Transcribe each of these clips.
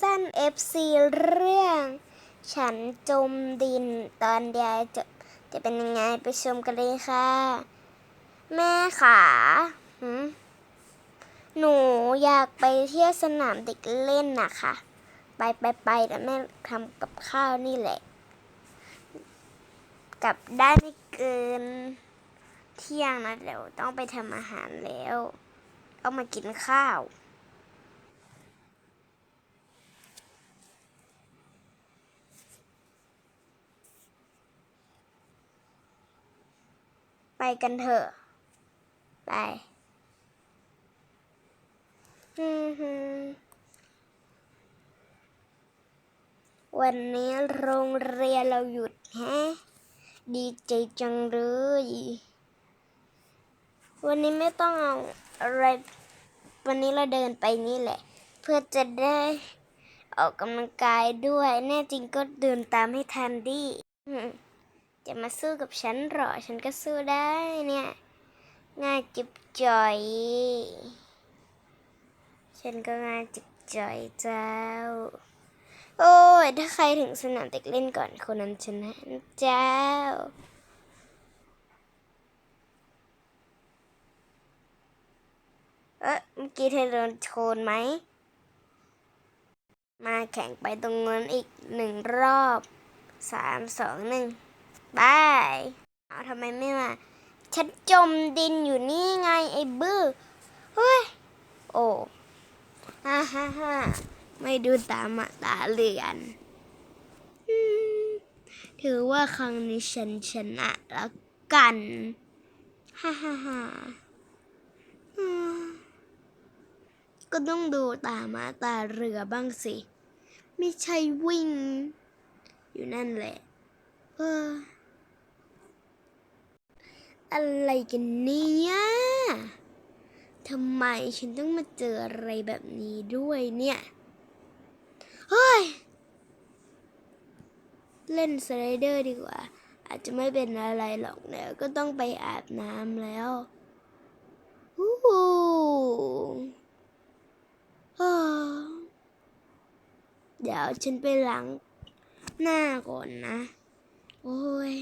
สั้น FC เรื่อง ฉันจมดินตอนเดียวจะจะเป็นยังไงไปชมกันเลยค่ะ แม่ขาหืมหนูอยากไปเที่ยวสนามเด็กเล่นนะคะไปไปไปแต่แม่ทำกับข้าวนี่แหละกลับได้ไม่เกิน เที่ยงนะเดี๋ยวต้องไปทำอาหารแล้ว ต้องมากินข้าว ไปกันเถอะ ไปวันนี้โรงเรียนเราหยุดแฮะ ดีใจจังเลย วันนี้ไม่ต้องเอาอะไร วันนี้เราเดินไปนี่แหละ เพื่อจะได้ออกกำลังกายด้วย แน่จริงก็เดินตามให้ทันดิ จะมาสู้กับฉันเหรอ ฉันก็สู้ได้เนี่ย ง่ายจิบจ่อย ฉันก็ง่ายจิบจ่อยเจ้า โอ้ย ถ้าใครถึงสนามเด็กเล่นก่อนคนนั้นชนะนะเจ้าเอ๊ะเมื่อกี้เธอโดนชนไหม มาแข่งไปตรงนั้นอีกหนึ่งรอบสามสองหนึ่ง บายเอาทำไมไม่มา ฉันจมดินอยู่นี่ไงไอ้บื้อ เฮ้ย โอ้ฮ่าฮ่าฮ่าไม่ดูตามาตาเลือน ถือว่าครั้งนี้ฉันชนะแล้วกัน ฮ่าฮ่าฮ่าก็ต้องดูตามาตาเรือบ้างสิ ไม่ใช่วิ่ง อยู่นั่นแหละ เออ อะไรกันเนี่ยทำไมฉันต้องมาเจออะไรแบบนี้ด้วยเนี่ย เฮ้ย เล่นสไลเดอร์ดีกว่า อาจจะไม่เป็นอะไรหรอกเดี๋ยวก็ต้องไปอาบน้ำแล้วอู้หูอ้าวเดี๋ยวฉันไปล้างหน้าก่อนนะ โอ้ย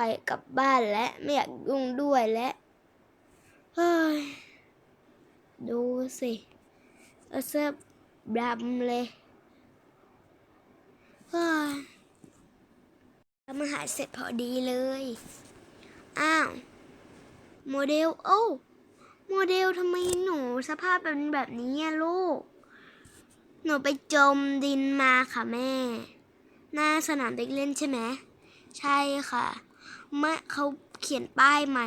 ไปกลับบ้านแล้วไม่อยากยุ่งด้วยแล้วเฮ้ยดูสิเอาเสื้อดำเลยเฮ้ยทำอาหารเสร็จพอดีเลย อ้าว โมเดล โอ้โมเดลทำไมหนูสภาพเป็นแบบนี้ลูก หนูไปจมดินมาค่ะแม่ หน้าสนามเด็กเล่นใช่ไหม ใช่ค่ะ เมื่อเขาเขียนป้ายไหม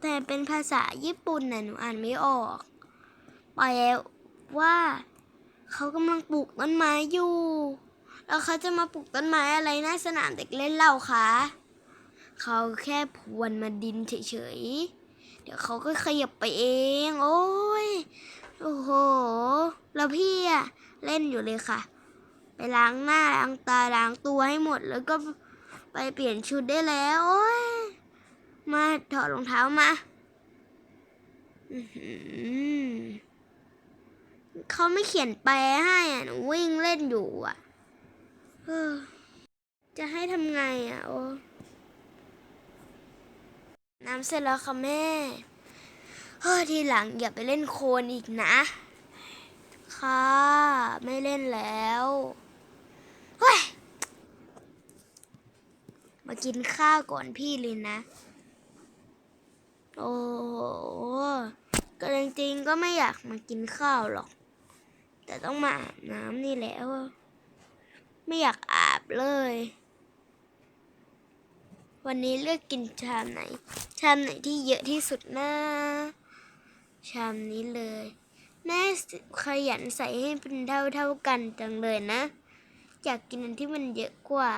แต่เป็นภาษาญี่ปุ่นน่ะหนูอ่านไม่ออกแปลว่าเขากำลังปลูกต้นไม้อยู่ แล้วเขาจะมาปลูกต้นไม้อะไรหน้าสนามเด็กเล่นเล่าคะเขาแค่พรวนมาดินเฉยๆ เดี๋ยวเขาก็ขยับไปเอง โอ้ย โอ้โห แล้วพี่อะเล่นอยู่เลยค่ะ ไปล้างหน้าล้างตาล้างตัวให้หมดแล้วก็ ไปเปลี่ยนชุดได้แล้วโอ้ยมาถอดรองเท้ามาเขาไม่เขียนแปลให้อะหนูวิ่งเล่นอยู่อะจะให้ทำไงอะโอ้น้ำเสร็จแล้วค่ะแม่เฮ้ทีหลังอย่าไปเล่นโคลนอีกนะ ค่ะ ไม่เล่นแล้วเฮ้ย มา กินข้าวก่อนพี่เลยนะ โอ้ก็จริงๆก็ไม่อยากมากินข้าวหรอก แต่ต้องมาอาบน้ำนี่และว่าไม่อยากอาบเลย วันนี้เลือกกินชามไหน ชามไหนที่เยอะที่สุดนะชามนี้เลย แม่ขยันใส่ให้เป็นเท่าเท่ากันจังเลยนะ อยากกินอันที่มันเยอะกว่า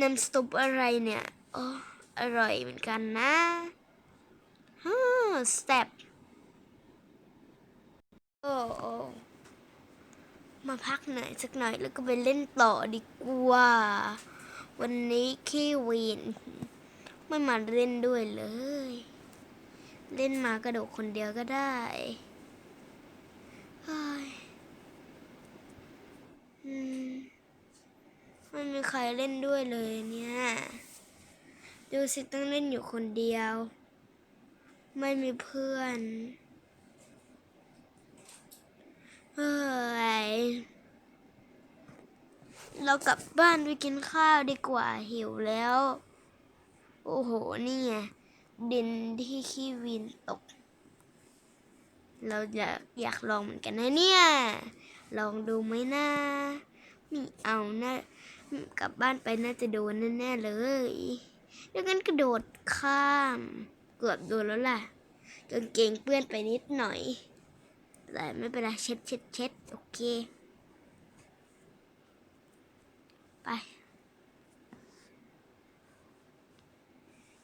น้ำซุปอะไรเนี่ยโอ้อร่อยเหมือนกันนะฮ่าสเต็ปโอ้มาพักหน่อยสักหน่อยแล้วก็ไปเล่นต่อดีกว่า วันนี้ขี้วีนไม่มาเล่นด้วยเลย เล่นมากระโดดคนเดียวก็ได้เฮ้ย ไม่มีใครเล่นด้วยเลยเนี่ย ดูสิต้องเล่นอยู่คนเดียว ไม่มีเพื่อนเฮ้ยเรากลับบ้านไปกินข้าวดีกว่าหิวแล้ว โอ้โห นี่ไงดินที่ขี้วินตก เราอยากอยากลองเหมือนกันนะเนี่ย ลองดูไหมนะมีเอานะ กลับบ้านไปน่าจะโดนแน่ๆเลยดังนั้นกระโดดข้าม เกือบโดนแล้วล่ะกางเกงเปื้อนไปนิดหน่อย แต่ไม่เป็นไรเช็ดเช็ดเช็ดโอเค ไป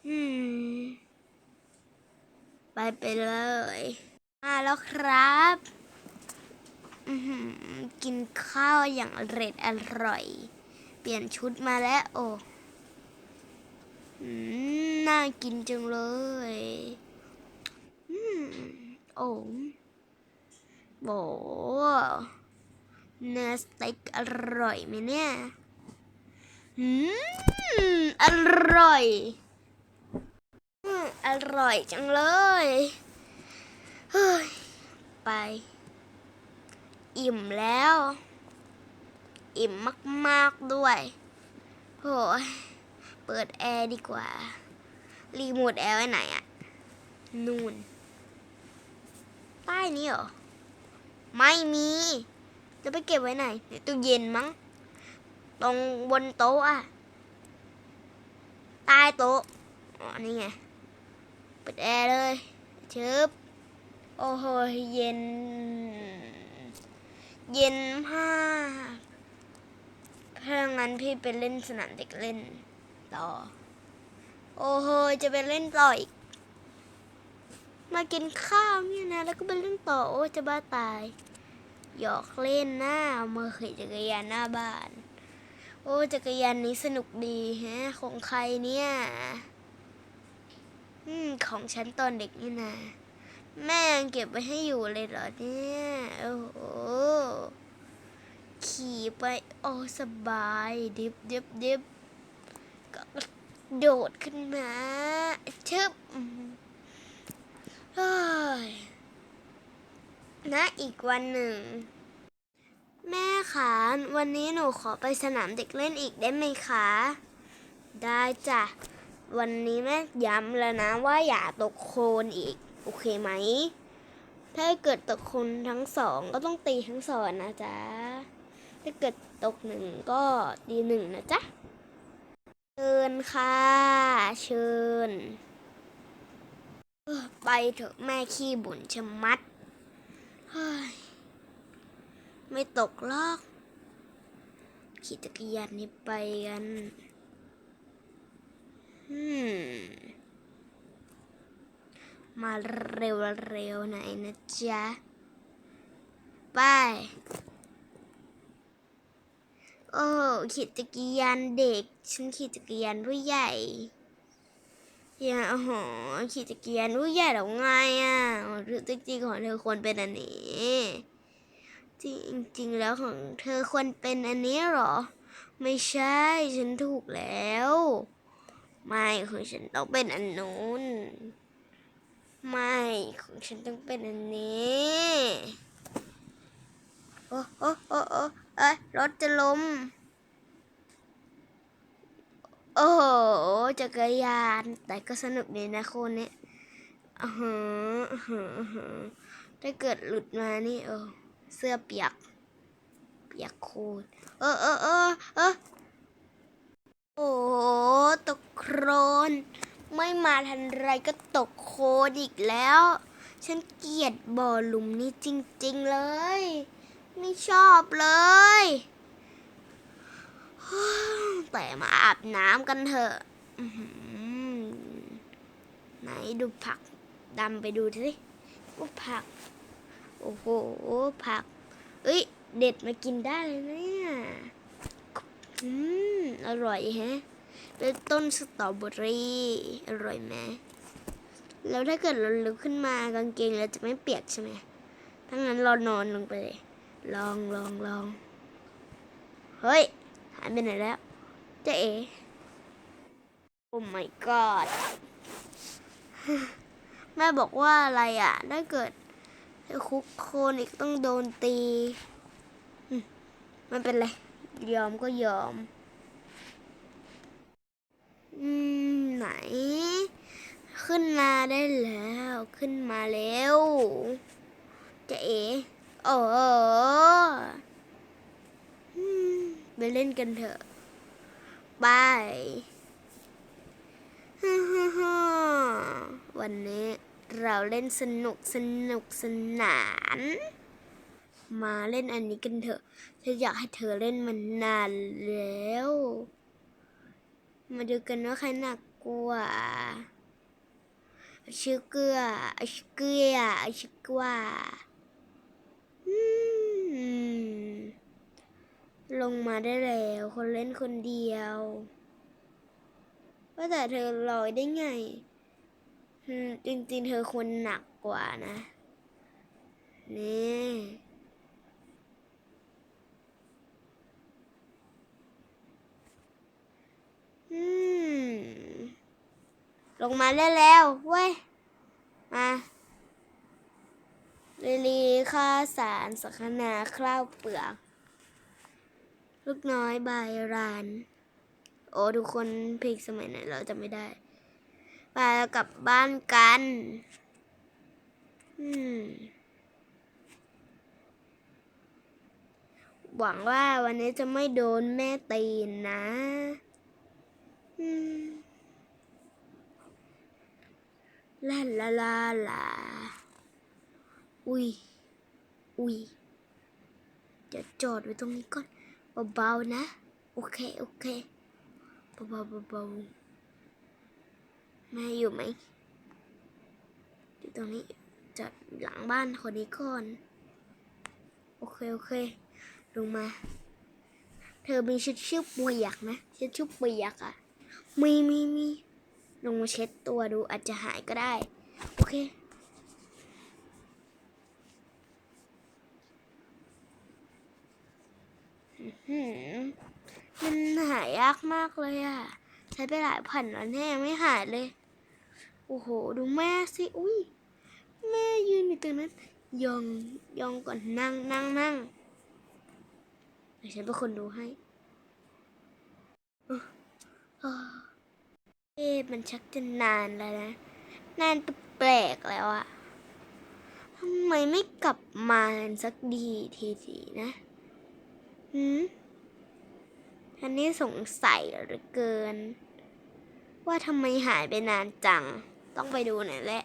อืมไปไปเลย มาแล้วครับอือหือกินข้าวอย่างอร็ดอร่อย เปลี่ยนชุดมาแล้ว โอ้อืมน่ากินจังเลยอืมโอ้โหเนื้อสเต็กอร่อยไหมเนี่ยอืมอร่อยอืมอร่อยจังเลยเฮ้ยไป อิ่มแล้ว อิ่มมาก ๆ ด้วยโหยเปิดแอร์ดีกว่า รีโมทแอร์ไว้ไหนอะนู่นใต้นี้เหรอ ไม่มี จะไปเก็บไว้ไหนในตู้เย็นมั้ง ตรงบนโต๊ะอะใต้โต๊ะอ๋อนี่ไง เปิดแอร์เลยชึบโอ้โห เย็น เย็นมาก งั้นพี่ไปเล่นสนามเด็กเล่นต่อ โอ้โหจะไปเล่นต่ออีก มากินข้าวเนี่ยนะ แล้วก็ไปเล่นต่อ โอ้จะบ้าตาย หยอกเล่นหน้าเมือขี่จักรยานหน้าบ้าน โอ้จักรยานนี้สนุกดีฮะ ของใครเนี่ย อืม ของฉันตอนเด็กนี่นะ แม่ยังเก็บไว้ให้อยู่เลยเหรอเนี่ย โอ้โหขี่ ไป โอ้สบาย ดิบดิบดิบก็โดดขึ้นมาชึบเฮ้ยนะอีกวันหนึ่ง แม่คะวันนี้หนูขอไปสนามเด็กเล่นอีกได้ไหมคะ ได้จ้ะ วันนี้แม่ย้ำแล้วนะว่าอย่าตกโคลนอีก โอเคไหม ถ้าเกิดตกโคลนทั้งสองก็ต้องตีทั้งสองนะจ๊ะ ถ้าเกิดตกหนึ่งก็ตีหนึ่งนะจ๊ะ เชิญค่ะ เชิญ ไปเถอะแม่ขี้บุญชะมัด ไม่ตกหรอก ขี่จักรยานนี้ไปกันมมาเร็วๆหน่อยนะจ๊ะ ไป โอ้ขี่จักรยานเด็ก ฉันขี่จักรยานผู้ใหญ่อย่าโอ้โหขี่จักรยานผู้ใหญ่แล้วไงอะหรือจริงๆของเธอควรเป็นอันนี้ จริงๆแล้วของเธอควรเป็นอันนี้หรอ ไม่ใช่ฉันถูกแล้ว ไม่ของฉันต้องเป็นอันนู้นไม่ของฉันต้องเป็นอันนี้โอ้โอ้ รถจะล้ม โอ้โห จักรยาน แต่ก็สนุกดีนะคนนี้อือหือหือถ้าเกิดหลุดมานี่เออ เสื้อเปียก เปียกโคตรเออเออเออเออโอ้โหตกโครน ไม่มาทันไรก็ตกโคลนอีกแล้ว ฉันเกลียดบ่อหลุมนี้จริง ๆ เลย ชอบเลย แต่มาอาบน้ำกันเถอะไหนดูผักดำไปดูสิว่าผัก โอ้โห ผัก เอ้ย เด็ดมากินได้เลยเนี่ยอืม อร่อยแฮะ เป็นต้นสตรอเบอรี่ อร่อยไหมแล้วถ้าเกิดเราลุกขึ้นมากางเกงเราจะไม่เปียกใช่ไหมถ้างั้นเรานอนลงไปเลย ลองลองลองเฮ้ยหายไปไหนแล้วเจ๊เอโอ้ my god แม่บอกว่าอะไรอะ ถ้าเกิดคุกโคนอีกต้องโดนตีมไมันเป็นไร ยอมก็ยอม อืม ไหน ขึ้นมาได้แล้ว ขึ้นมาแล้วเจะเอ๋ โอ้โหไปเล่นกันเถอะบายฮ่าฮ่าฮ่าวันนี้เราเล่นสนุกสนุกสนาน มาเล่นอันนี้กันเถอะฉันอยากให้เธอเล่นมันนานแล้ว มาดูกันว่าใครหนักกว่าชื่อเกลือชื่อเกลือชื่อกว่าอืม ลงมาได้แล้ว คนเล่นคนเดียว ว่าแต่เธอลอยได้ไง จริงๆ เธอควรหนักกว่านะ นี่ลงมาได้แล้วเว้ย มา ลิลีข้าสารสักนาข้าวเปลือก ลูกน้อยใบราน โอ้ทุกคนเพลงสมัยไหนเราจะไม่ได้ ไปแล้วกลับบ้านกัน อืมหวังว่าวันนี้จะไม่โดนแม่ตีนนะลาลาลาลา อุ้ย อุ้ย เดี๋ยวจอดไว้ตรงนี้ก่อน เบาๆนะ โอเค โอเค เบาๆเบาๆแม่อยู่ไหม อยู่ตรงนี้ จอดหลังบ้านคนนี้ก่อน โอเค โอเค ลงมา เธอมีชุดชื่อเปียกนะชุดชื่อเปียกอะ มีมีมีลงมาเช็ดตัวดูอาจจะหายก็ได้ โอเค อื้อหือ มันหายยากมากเลยอะใช้ไปหลายพันแล้วเนี่ยยังไม่หายเลย โอ้โห ดูแม่สิ อุ้ยแม่ยืนอยู่ตรงนั้น ยองยองก่อนนั่งนั่งนั่งเดี๋ยวฉันเป็นคนดูให้เอ,อเอมันชักจะนานแล้วนะ นานแปลกแล้วอะทำไมไม่กลับมาสักดีทีทีนะ หืมอันนี้สงสัยหลือเกิน ว่าทำไมหายไปนานจัง ต้องไปดูหน่อยแหละ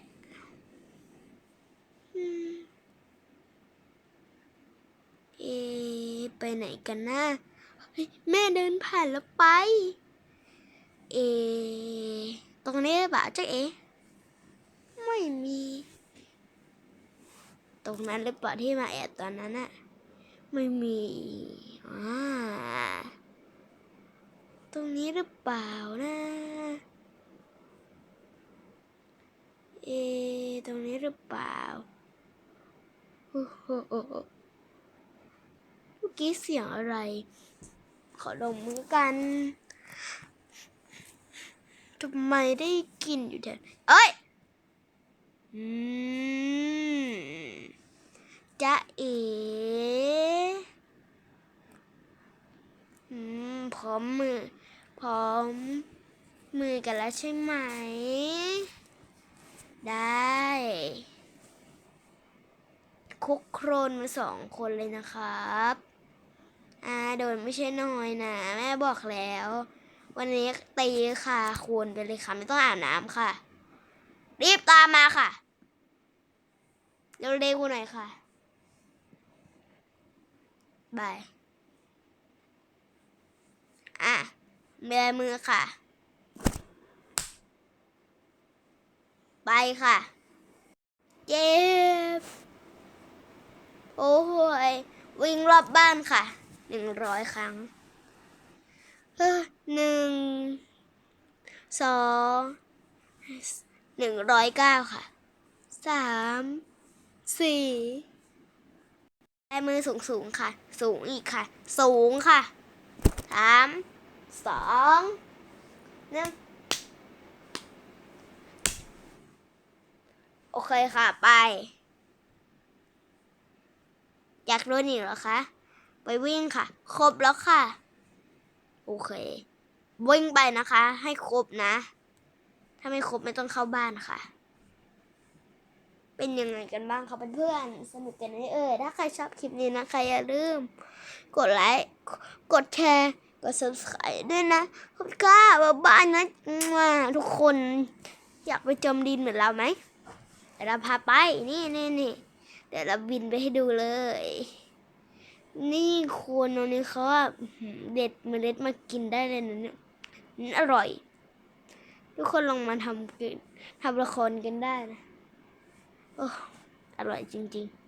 เอ ไปไหนกันนะแม่เดินผ่านแล้วไป เอ ตรงนี้หรือเปล่าจ๊ะเอ ไม่มี ตรงนั้นหรือเปล่าที่มาแอบตอนนั้นอะไม่มี ตรงนี้หรือเปล่านะ เอะตรงนี้หรือเปล่า โอ้โหเมื่อกี้เสียงอะไร ขอดมมือกันทำไมได้กลินอยู่แถวเอ้ย อืมจ๊ะเอ๋ม พร้อมมือ พร้อมมือกันแล้วใช่ไหม ได้คุกโครนมาสองคนเลยนะครับอ่าโดนไม่ใช่น้อยนะ แม่บอกแล้ว วันนี้ตีค่ะควรไปเลยค่ะ ไม่ต้องอาบน้ำค่ะ รีบตามมาค่ะ เร็วๆหน่อยค่ะบาย อะ เบยมือค่ะ ไปค่ะ เจ็บ โอ้โหยวิ่งรอบบ้านค่ะ หนึ่งร้อยครั้งหนึ่ง สอง หนึ่งร้อยเก้าค่ะ สาม สี่แบมือสูงสูงๆค่ะ สูงอีกค่ะ สูงค่ะ สาม สองหนึ่งโอเคค่ะ ไป อยากรู้นี่เหรอคะ ไปวิ่งค่ะ ครบแล้วค่ะ โอเค วิ่งไปนะคะ ให้ครบนะ ถ้าไม่ครบไม่ต้องเข้าบ้านค่ะ เป็นยังไงกันบ้างคะเพื่อนๆสนุกกันไหมเอ่ยถ้าใครชอบคลิปนี้นะใครอย่าลืม กดไลค์ กดแชร์ กด subscribe ด้วยนะขอบคุณค่ะบ๊ายบายนะทุกคนอยากไปจมดินเหมือนเราไหมเดี๋ยวเราพาไปนี่นี่นี่เดี๋ยวเราบินไปให้ดูเลย นี่คนตรงนี้เขาเด็ดเมล็ดมากินได้เลยนะเนี่ยอร่อย ทุกคนลองมาทำกินทำละครกันได้นะโอ้อร่อยจริง ๆ